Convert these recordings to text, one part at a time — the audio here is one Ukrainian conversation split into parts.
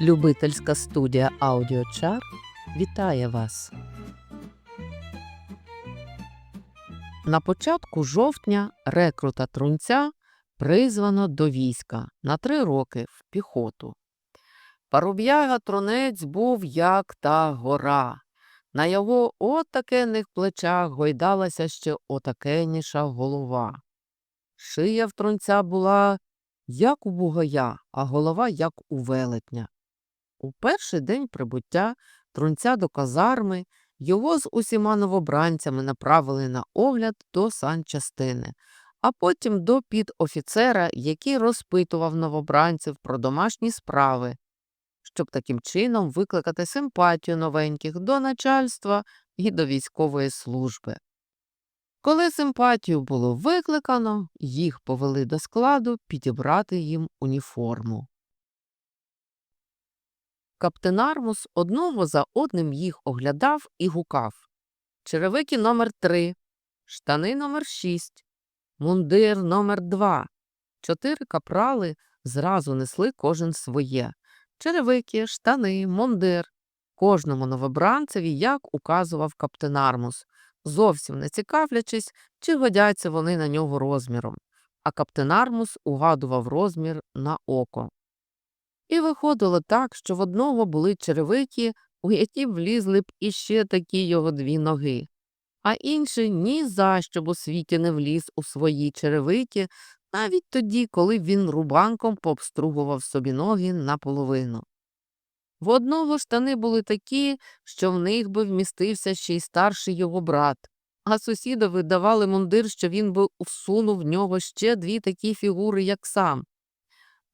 Любительська студія Аудіочар вітає вас. На початку жовтня рекрута Трунця призвано до війська на три роки в піхоту. Паруб'яга Трунець був як та гора. На його отакенних плечах гойдалася ще отакеніша голова. Шия в Трунця була як у бугая, а голова як у велетня. У перший день прибуття трунця до казарми його з усіма новобранцями направили на огляд до санчастини, а потім до підофіцера, який розпитував новобранців про домашні справи, щоб таким чином викликати симпатію новеньких до начальства і до військової служби. Коли симпатію було викликано, їх повели до складу підібрати їм уніформу. Каптен Армус одного за одним їх оглядав і гукав черевики номер 3 штани номер 6 мундир номер 2 Чотири капрали зразу несли кожен своє черевики, штани, мундир. Кожному новобранцеві, як указував каптен Армус, зовсім не цікавлячись, чи годяться вони на нього розміром, а каптен Армус угадував розмір на око. І виходило так, що в одного були черевики, у які влізли б іще такі його дві ноги, а інший ні за що б у світі не вліз у свої черевики, навіть тоді, коли він рубанком пообстругував собі ноги наполовину. В одного штани були такі, що в них би вмістився ще й старший його брат, а сусідові давали мундир, що він би всунув в нього ще дві такі фігури, як сам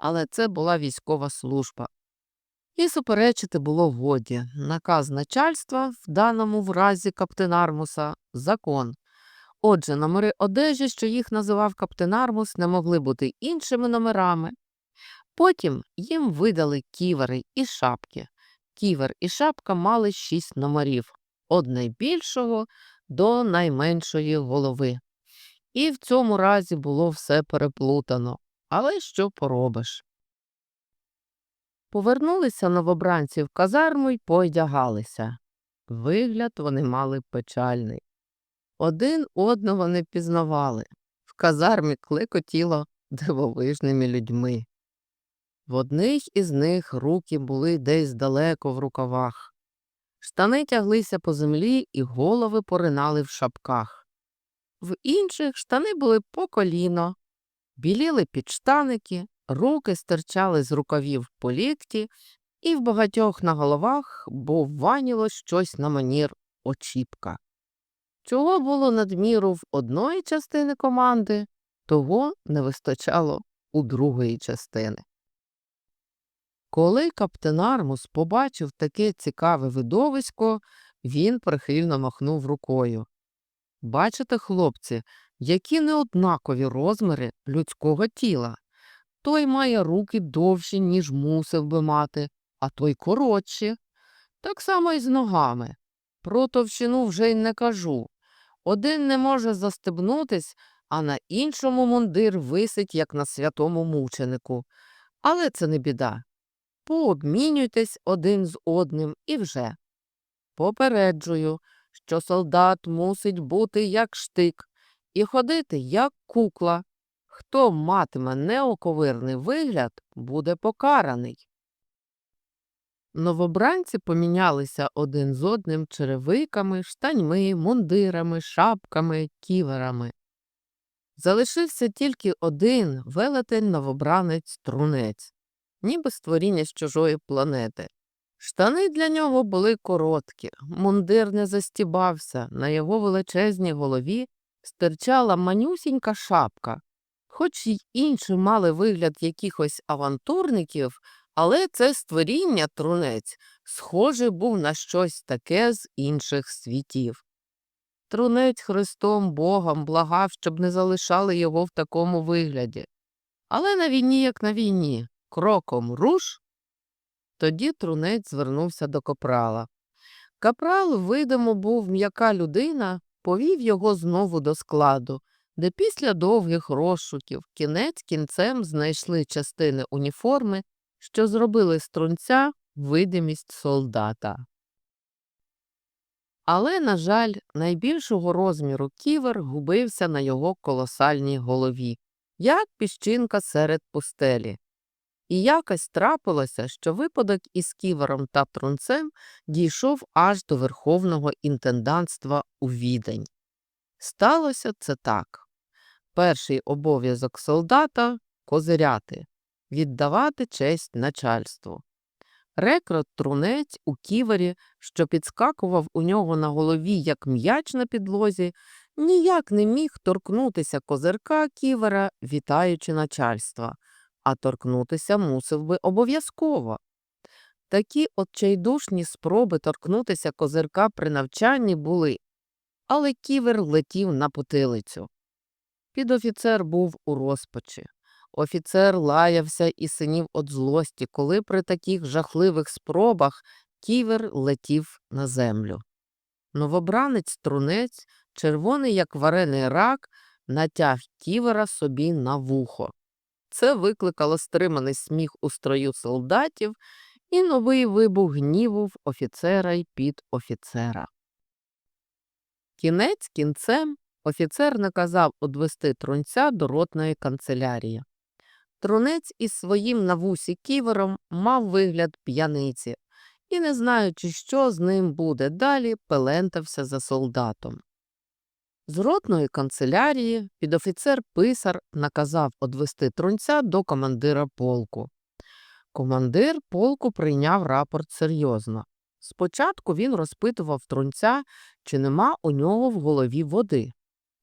але це була військова служба. І суперечити було годі. Наказ начальства, в даному в разі каптен Армуса, закон. Отже, номери одежі, що їх називав каптен Армус, не могли бути іншими номерами. Потім їм видали ківери і шапки. Ківер і шапка мали шість номерів від найбільшого до найменшої голови. І в цьому разі було все переплутано. Але що поробиш? Повернулися новобранці в казарму й поодягалися. Вигляд вони мали печальний. Один одного не пізнавали. В казармі клекотіло дивовижними людьми. В одних із них руки були десь далеко в рукавах. Штани тяглися по землі і голови поринали в шапках. В інших штани були по коліно, біліли підштаники, руки стирчали з рукавів по лікті, і в багатьох на головах буваніло щось на манір очіпка. Чого було надміру в одної частини команди, того не вистачало у другої частини. Коли каптен Армус побачив таке цікаве видовисько, він прихильно махнув рукою. Бачите, хлопці, які неоднакові розміри людського тіла. Той має руки довші, ніж мусив би мати, а той коротші. Так само і з ногами. Про товщину вже й не кажу. Один не може застебнутись, а на іншому мундир висить, як на святому мученику. Але це не біда. Пообмінюйтесь один з одним і вже. Попереджую, що солдат мусить бути як штик і ходити як кукла. Хто матиме неоковирний вигляд, буде покараний. Новобранці помінялися один з одним черевиками, штаньми, мундирами, шапками, ківерами. Залишився тільки один велетень новобранець трунець, ніби створіння з чужої планети. Штани для нього були короткі, мундир не застібався, на його величезній голові стирчала манюсінька шапка, хоч й інші мали вигляд якихось авантурників, але це створіння трунець схоже був на щось таке з інших світів. Трунець Христом Богом благав, щоб не залишали його в такому вигляді. Але на війні, як на війні, кроком руш. Тоді трунець звернувся до капрала. Капрал, видимо, був м'яка людина, повів його знову до складу, де після довгих розшуків кінець кінцем знайшли частини уніформи, що зробили з трунця видимість солдата. Але, на жаль, найбільшого розміру ківер губився на його колосальній голові, як піщинка серед пустелі. І якось трапилося, що випадок із ківером та трунцем дійшов аж до верховного інтендантства у відень. Сталося це так. Перший обов'язок солдата козиряти, віддавати честь начальству. Рекрут трунець у ківері, що підскакував у нього на голові, як м'яч на підлозі, ніяк не міг торкнутися козирка ківера, вітаючи начальства, а торкнутися мусив би обов'язково. Такі отчайдушні спроби торкнутися козирка при навчанні були, але ківер летів на потилицю. Підофіцер був у розпачі. Офіцер лаявся і синів від злості, коли при таких жахливих спробах ківер летів на землю. Новобранець трунець, червоний, як варений рак, натяг ківера собі на вухо. Це викликало стриманий сміх у строю солдатів і новий вибух гніву в офіцера й підофіцера. Кінець кінцем офіцер наказав одвести трунця до ротної канцелярії. Трунець із своїм на вусі ківером мав вигляд п'яниці і, не знаючи, що з ним буде далі, пелентався за солдатом. З ротної канцелярії підофіцер писар наказав одвести трунця до командира полку. Командир полку прийняв рапорт серйозно. Спочатку він розпитував трунця, чи нема у нього в голові води.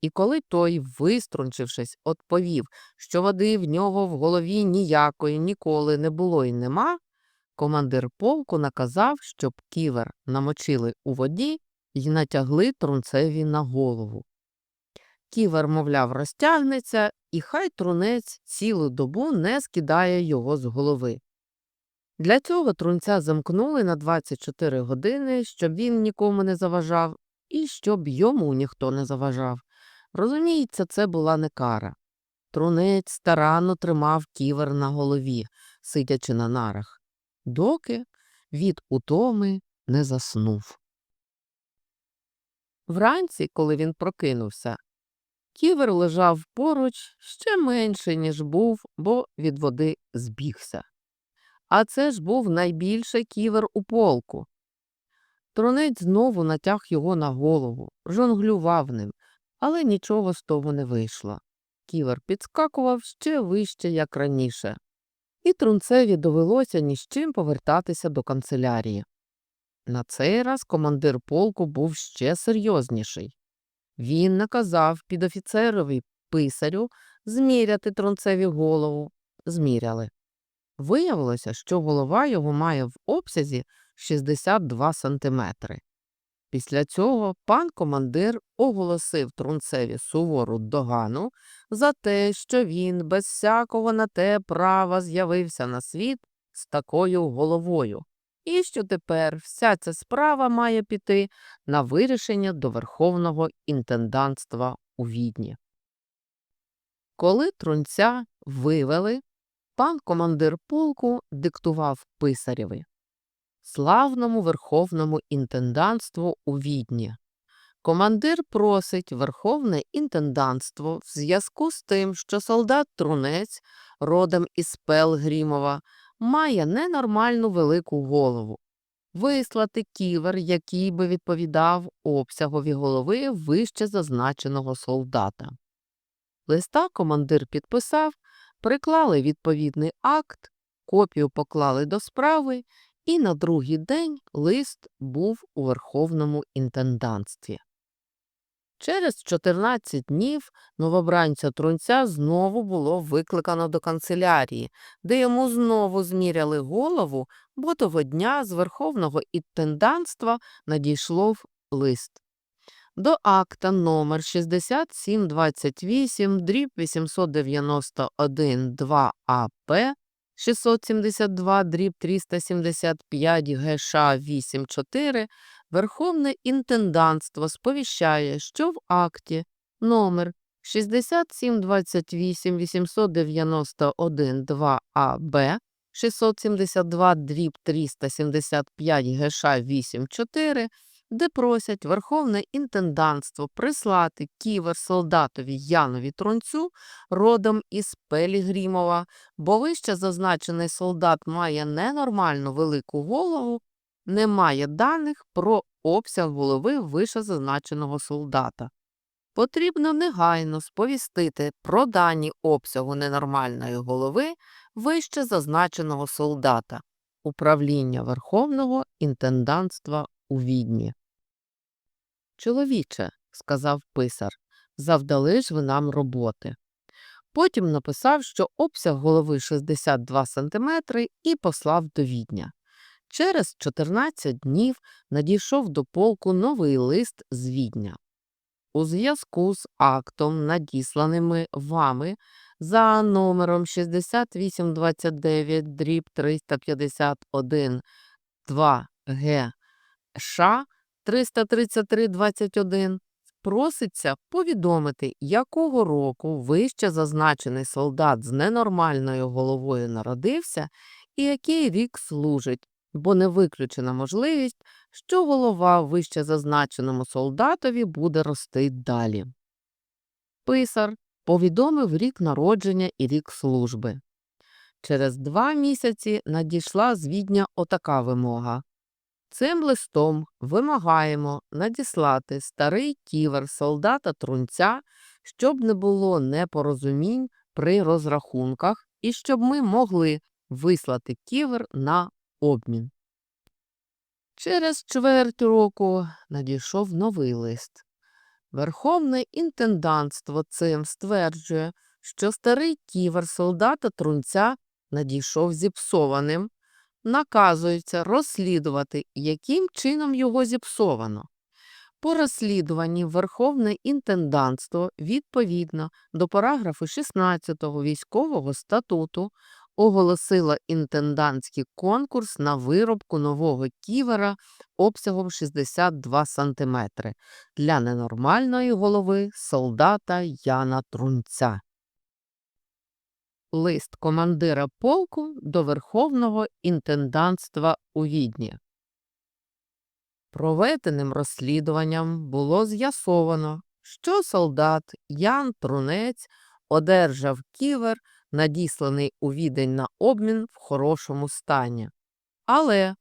І коли той, виструнчившись, відповів, що води в нього в голові ніякої ніколи не було і нема, командир полку наказав, щоб ківер намочили у воді і натягли трунцеві на голову. Ківер, мовляв, розтягнеться, і хай трунець цілу добу не скидає його з голови. Для цього трунця замкнули на 24 години, щоб він нікому не заважав, і щоб йому ніхто не заважав. Розуміється, це була не кара. Трунець старанно тримав ківер на голові, сидячи на нарах, доки від утоми не заснув. Вранці, коли він прокинувся, ківер лежав поруч ще менше, ніж був, бо від води збігся. А це ж був найбільший ківер у полку. Трунець знову натяг його на голову, жонглював ним, але нічого з того не вийшло. Ківер підскакував ще вище, як раніше, і трунцеві довелося ні з чим повертатися до канцелярії. На цей раз командир полку був ще серйозніший. Він наказав підофіцерові писарю зміряти трунцеві голову. Зміряли. Виявилося, що голова його має в обсязі 62 сантиметри. Після цього пан командир оголосив трунцеві сувору догану за те, що він без всякого на те права з'явився на світ з такою головою, і що тепер вся ця справа має піти на вирішення до верховного інтендантства у відні. Коли трунця вивели, пан командир полку диктував писарєві славному верховному інтендантству у відні. Командир просить верховне інтендантство в зв'язку з тим, що солдат Трунець, родом із Пелгрімова, має ненормальну велику голову, вислати ківер, який би відповідав обсягові голови вище зазначеного солдата. Листа командир підписав, приклали відповідний акт, копію поклали до справи і на другий день лист був у верховному інтендантстві. Через 14 днів новобранця трунця знову було викликано до канцелярії, де йому знову зміряли голову, бо того дня з верховного інтендантства надійшло лист. До акта номер 6728 дріб 891 2 АП 672 дріб 375 ГШ 84 Верховне інтендантство сповіщає, що в акті номер 6728 891 2 АБ 672 дріб 375 ГШ 84, де просять Верховне інтендантство прислати ківер солдатові Янові Трунцю родом із Пелігрімова, бо вище зазначений солдат має ненормально велику голову, не має даних про обсяг голови вищезазначеного солдата. Потрібно негайно сповістити про дані обсягу ненормальної голови вище зазначеного солдата Управління Верховного інтендантства у Відні. Чоловіче, сказав писар, завдали ж ви нам роботи. Потім написав, що обсяг голови 62 см і послав до Відня. Через 14 днів надійшов до полку новий лист з Відня. У зв'язку з актом, надісланими вами за номером 6829 дріб 351 2 Г Ш 33321 проситься повідомити, якого року вище зазначений солдат з ненормальною головою народився і який рік служить, бо не виключена можливість, що голова вище зазначеному солдатові буде рости далі. Писар повідомив рік народження і рік служби. Через два місяці надійшла з Відня отака вимога. Цим листом вимагаємо надіслати старий ківер солдата Трунця, щоб не було непорозумінь при розрахунках і щоб ми могли вислати ківер на обмін. Через чверть року надійшов новий лист. Верховне інтендантство цим стверджує, що старий ківер солдата Трунця надійшов зіпсованим, наказується розслідувати, яким чином його зіпсовано. По розслідуванні Верховне інтендантство відповідно до параграфу 16 військового статуту оголосило інтендантський конкурс на виробку нового ківера обсягом 62 см для ненормальної голови солдата Яна Трунця. Лист командира полку до Верховного інтендантства у Відні. Проведеним розслідуванням було з'ясовано, що солдат Ян Трунець одержав ківер, надісланий у відень на обмін в хорошому стані. Але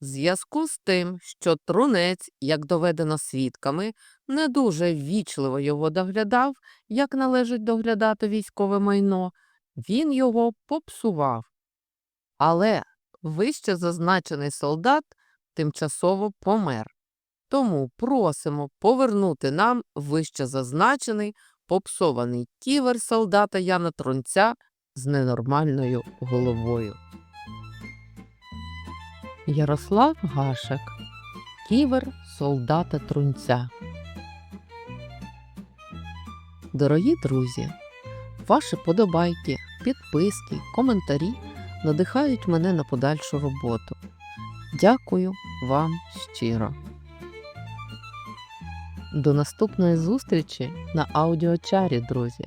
в зв'язку з тим, що трунець, як доведено свідками, не дуже ввічливо його доглядав, як належить доглядати військове майно, він його попсував. Але вище зазначений солдат тимчасово помер. Тому просимо повернути нам вище зазначений попсований ківер солдата Яна Трунця з ненормальною головою. Ярослав Гашек Ківер солдата Трунця. Дорогі друзі, ваші подобайки, підписки, коментарі надихають мене на подальшу роботу. Дякую вам щиро. До наступної зустрічі на аудіочарі, друзі.